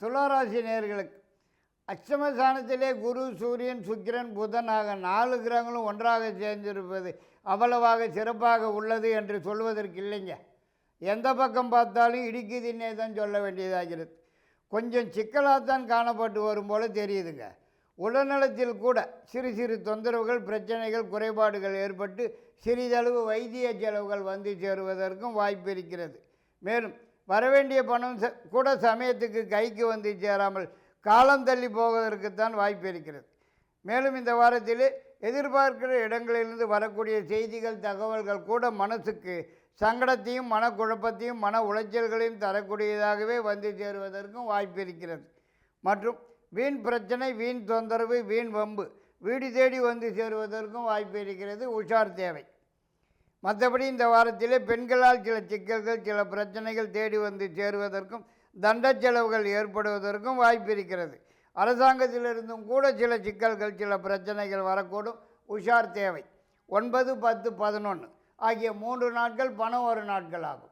துளாராசி நேர்களுக்கு அஷ்டமஸ்தானத்திலே குரு சூரியன் சுக்கிரன் புதன் ஆக நாலு கிரகங்களும் ஒன்றாக சேர்ந்திருப்பது அவ்வளவாக சிறப்பாக உள்ளது என்று சொல்வதற்கு இல்லைங்க. எந்த பக்கம் பார்த்தாலும் இடிக்குதுன்னே தான் சொல்ல வேண்டியதாகிறது. கொஞ்சம் சிக்கலாகத்தான் காணப்பட்டு வரும் போல தெரியுதுங்க. உடல்நலத்தில் கூட சிறு சிறு தொந்தரவுகள் பிரச்சனைகள் குறைபாடுகள் ஏற்பட்டு சிறிதளவு வைத்திய செலவுகள் வந்து சேருவதற்கும் வாய்ப்பு இருக்கிறது. மேலும் வரவேண்டிய பணம் ச- கூட சமயத்துக்கு கைக்கு வந்து சேராமல் காலம் தள்ளி போவதற்குத்தான் வாய்ப்பு இருக்கிறது. மேலும் இந்த வாரத்தில் எதிர்பார்க்கிற இடங்களிலிருந்து வரக்கூடிய செய்திகள் தகவல்கள் கூட மனசுக்கு சங்கடத்தையும் மனக்குழப்பத்தையும் மன உளைச்சல்களையும் தரக்கூடியதாகவே வந்து சேருவதற்கும் வாய்ப்பு இருக்கிறது. மற்றும் வீண் பிரச்சனை வீண் தொந்தரவு வீண் வம்பு வீடு தேடி வந்து சேருவதற்கும் வாய்ப்பு இருக்கிறது. உஷார் தேவை. மற்றபடி இந்த வாரத்திலே பெண்களால் சில சிக்கல்கள் சில பிரச்சனைகள் தேடி வந்து சேருவதற்கும் தண்ட செலவுகள் ஏற்படுவதற்கும் வாய்ப்பு இருக்கிறது. அரசாங்கத்திலிருந்தும் கூட சில சிக்கல்கள் சில பிரச்சனைகள் வரக்கூடும். உஷார் தேவை. ஒன்பது பத்து பதினொன்று ஆகிய மூன்று நாட்கள் பணம் ஒரு நாட்கள் ஆகும்